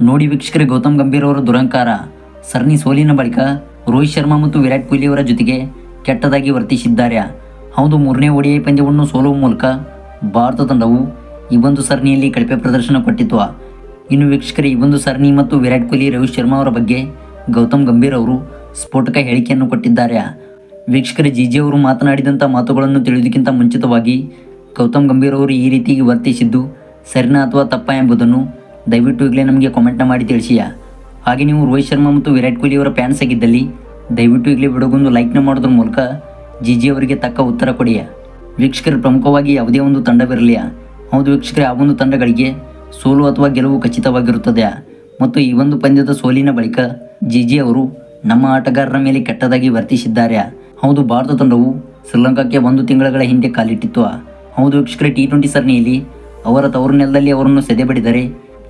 ನೋಡಿ ವೀಕ್ಷಕರೇ, ಗೌತಮ್ ಗಂಭೀರ್ ಅವರ ದುರಂಕಾರ. ಸರಣಿ ಸೋಲಿನ ಬಳಿಕ ರೋಹಿತ್ ಶರ್ಮಾ ಮತ್ತು ವಿರಾಟ್ ಕೊಹ್ಲಿ ಅವರ ಜೊತೆಗೆ ಕೆಟ್ಟದಾಗಿ ವರ್ತಿಸಿದ್ದಾರೆ. ಹೌದು, ಮೂರನೇ ಒಡಿಐ ಪಂದ್ಯವನ್ನು ಸೋಲುವ ಮೂಲಕ ಭಾರತ ತಂಡವು ಈ ಒಂದು ಸರಣಿಯಲ್ಲಿ ಕಳಪೆ ಪ್ರದರ್ಶನ ಕೊಟ್ಟಿತ್ತು. ಇನ್ನು ವೀಕ್ಷಕರೇ, ಈ ಒಂದು ಸರಣಿ ಮತ್ತು ವಿರಾಟ್ ಕೊಹ್ಲಿ, ರೋಹಿತ್ ಶರ್ಮಾ ಅವರ ಬಗ್ಗೆ ಗೌತಮ್ ಗಂಭೀರ್ ಅವರು ಸ್ಫೋಟಕ ಹೇಳಿಕೆಯನ್ನು ಕೊಟ್ಟಿದ್ದಾರೆ. ವೀಕ್ಷಕರೇ ಜಿಜಿ ಅವರು ಮಾತನಾಡಿದಂಥ ಮಾತುಗಳನ್ನು ತಿಳಿಯೋದಕ್ಕಿಂತ ಮುಂಚಿತವಾಗಿ ಗೌತಮ್ ಗಂಭೀರ್ ಅವರು ಈ ರೀತಿಯಾಗಿ ವರ್ತಿಸಿದ್ದು ಸರಿನಾ ಅಥವಾ ತಪ್ಪ ಎಂಬುದನ್ನು ದಯವಿಟ್ಟು ಈಗಲೇ ನಮಗೆ ಕಾಮೆಂಟ್ನ ಮಾಡಿ ತಿಳಿಸಿಯ? ಹಾಗೆ ನೀವು ರೋಹಿತ್ ಶರ್ಮಾ ಮತ್ತು ವಿರಾಟ್ ಕೊಹ್ಲಿ ಅವರ ಫ್ಯಾನ್ಸ್ ಆಗಿದ್ದಲ್ಲಿ, ದಯವಿಟ್ಟು ಈಗಲೇ ಬಿಡೋಗೊಂದು ಲೈಕ್ನ ಮಾಡೋದ್ರ ಮೂಲಕ ಜಿ ಜಿ ಅವರಿಗೆ ತಕ್ಕ ಉತ್ತರ ಕೊಡಿಯ? ವೀಕ್ಷಕರು ಪ್ರಮುಖವಾಗಿ ಯಾವುದೇ ಒಂದು ತಂಡವಿರಲಿಯ? ಹೌದು ವೀಕ್ಷಕರೇ, ಆ ಒಂದು ತಂಡಗಳಿಗೆ ಸೋಲು ಅಥವಾ ಗೆಲುವು ಖಚಿತವಾಗಿರುತ್ತದೆ ಮತ್ತು ಈ ಒಂದು ಪಂದ್ಯದ ಸೋಲಿನ ಬಳಿಕ ಜಿ ಜಿ ಅವರು ನಮ್ಮ ಆಟಗಾರರ ಮೇಲೆ ಕೆಟ್ಟದಾಗಿ ವರ್ತಿಸಿದ್ದಾರೆ ಹೌದು, ಭಾರತ ತಂಡವು ಶ್ರೀಲಂಕಾಕ್ಕೆ ಒಂದು ತಿಂಗಳ ಹಿಂದೆ ಕಾಲಿಟ್ಟಿತ್ತು. ಹೌದು ವೀಕ್ಷಕರೇ ಟಿ ಟ್ವೆಂಟಿ ಸರಣಿಯಲ್ಲಿ ಅವರ ತವರು ನೆಲದಲ್ಲಿ ಅವರನ್ನು ಸೆದೆಬಡಿದರೆ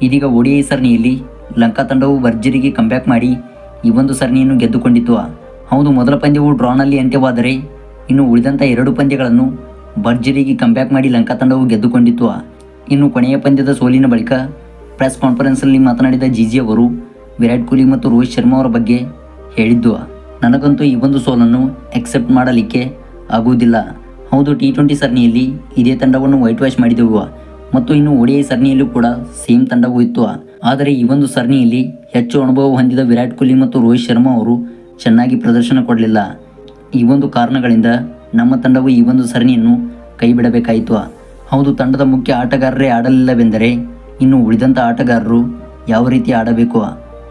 ಇದೀಗ ಒಡಿಐ ಸರಣಿಯಲ್ಲಿ ಲಂಕಾ ತಂಡವು ಭರ್ಜರಿಗೆ ಕಂಬ್ಯಾಕ್ ಮಾಡಿ ಈ ಒಂದು ಸರಣಿಯನ್ನು ಗೆದ್ದುಕೊಂಡಿತು ಹೌದು, ಮೊದಲ ಪಂದ್ಯವು ಡ್ರಾನಲ್ಲಿ ಅಂತ್ಯವಾದರೆ ಇನ್ನು ಉಳಿದಂಥ ಎರಡು ಪಂದ್ಯಗಳನ್ನು ಭರ್ಜರಿಗೆ ಕಂಬ್ಯಾಕ್ ಮಾಡಿ ಲಂಕಾ ತಂಡವು ಗೆದ್ದುಕೊಂಡಿತ್ತು. ಇನ್ನು ಕೊನೆಯ ಪಂದ್ಯದ ಸೋಲಿನ ಬಳಿಕ ಪ್ರೆಸ್ ಕಾನ್ಫರೆನ್ಸಲ್ಲಿ ಮಾತನಾಡಿದ ಜಿಜಿ ಅವರು ವಿರಾಟ್ ಕೊಹ್ಲಿ ಮತ್ತು ರೋಹಿತ್ ಶರ್ಮಾ ಅವರ ಬಗ್ಗೆ ಹೇಳಿದ್ದು, ನನಗಂತೂ ಈ ಒಂದು ಸೋಲನ್ನು ಎಕ್ಸೆಪ್ಟ್ ಮಾಡಲಿಕ್ಕೆ ಆಗುವುದಿಲ್ಲ. ಹೌದು, ಟಿ ಟ್ವೆಂಟಿ ಸರಣಿಯಲ್ಲಿ ಇದೇ ತಂಡವನ್ನು ವೈಟ್ ವಾಶ್ ಮಾಡಿದೆವು. ಮತ್ತು ಇನ್ನು ಒಡಿಐ ಸರಣಿಯಲ್ಲೂ ಕೂಡ ಸೇಮ್ ತಂಡವೂ ಇತ್ತು. ಆದರೆ ಈ ಒಂದು ಸರಣಿಯಲ್ಲಿ ಹೆಚ್ಚು ಅನುಭವ ಹೊಂದಿದ ವಿರಾಟ್ ಕೊಹ್ಲಿ ಮತ್ತು ರೋಹಿತ್ ಶರ್ಮಾ ಅವರು ಚೆನ್ನಾಗಿ ಪ್ರದರ್ಶನ ಕೊಡಲಿಲ್ಲ. ಈ ಒಂದು ಕಾರಣಗಳಿಂದ ನಮ್ಮ ತಂಡವು ಈ ಒಂದು ಸರಣಿಯನ್ನು ಕೈ ಬಿಡಬೇಕಾಯಿತು ಹೌದು, ತಂಡದ ಮುಖ್ಯ ಆಟಗಾರರೇ ಆಡಲಿಲ್ಲವೆಂದರೆ ಇನ್ನು ಉಳಿದಂಥ ಆಟಗಾರರು ಯಾವ ರೀತಿ ಆಡಬೇಕು?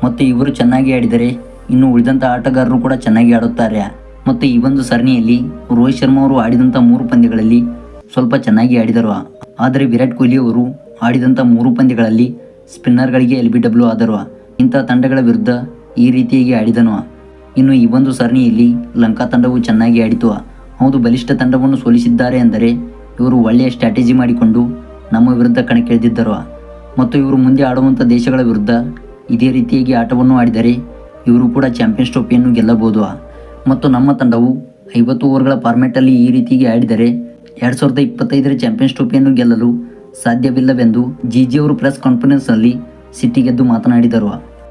ಮತ್ತು ಇವರು ಚೆನ್ನಾಗಿ ಆಡಿದರೆ ಇನ್ನು ಉಳಿದಂಥ ಆಟಗಾರರು ಕೂಡ ಚೆನ್ನಾಗಿ ಆಡುತ್ತಾರೆ. ಮತ್ತು ಈ ಒಂದು ಸರಣಿಯಲ್ಲಿ ರೋಹಿತ್ ಶರ್ಮಾ ಅವರು ಆಡಿದಂಥ ಮೂರು ಪಂದ್ಯಗಳಲ್ಲಿ ಸ್ವಲ್ಪ ಚೆನ್ನಾಗಿ ಆಡಿದರು. ಆದರೆ ವಿರಾಟ್ ಕೊಹ್ಲಿ ಅವರು ಆಡಿದಂಥ ಮೂರು ಪಂದ್ಯಗಳಲ್ಲಿ ಸ್ಪಿನ್ನರ್ಗಳಿಗೆ ಎಲ್ ಬಿ ಡಬ್ಲ್ಯೂ ಆದರು ಇಂಥ ತಂಡಗಳ ವಿರುದ್ಧ ಈ ರೀತಿಯಾಗಿ ಆಡಿದನು. ಇನ್ನು ಈ ಒಂದು ಸರಣಿಯಲ್ಲಿ ಲಂಕಾ ತಂಡವು ಚೆನ್ನಾಗಿ ಆಡಿತು. ಹೌದು, ಬಲಿಷ್ಠ ತಂಡವನ್ನು ಸೋಲಿಸಿದ್ದಾರೆ ಅಂದರೆ ಇವರು ಒಳ್ಳೆಯ ಸ್ಟ್ರಾಟಜಿ ಮಾಡಿಕೊಂಡು ನಮ್ಮ ವಿರುದ್ಧ ಕಣಕ್ಕಿಳಿದಿದ್ದರು. ಮತ್ತು ಇವರು ಮುಂದೆ ಆಡುವಂಥ ದೇಶಗಳ ವಿರುದ್ಧ ಇದೇ ರೀತಿಯಾಗಿ ಆಟವನ್ನು ಆಡಿದರೆ ಇವರು ಕೂಡ ಚಾಂಪಿಯನ್ಸ್ ಟ್ರೋಫಿಯನ್ನು ಗೆಲ್ಲಬಹುದು. ಮತ್ತು ನಮ್ಮ ತಂಡವು ಐವತ್ತು ಓವರ್ಗಳ ಫಾರ್ಮೆಟಲ್ಲಿ ಈ ರೀತಿಯಾಗಿ ಆಡಿದರೆ ಎರಡು ಸಾವಿರದ ಇಪ್ಪತ್ತೈದರ ಚಾಂಪಿಯನ್ಸ್ ಟ್ರೋಫಿಯನ್ನು ಗೆಲ್ಲಲು ಸಾಧ್ಯವಿಲ್ಲವೆಂದು ಜಿಜಿ ಅವರು ಪ್ರೆಸ್ ಕಾನ್ಫರೆನ್ಸ್ನಲ್ಲಿ ಸಿಟ್ಟಿಗೆದ್ದು ಮಾತನಾಡಿದರು.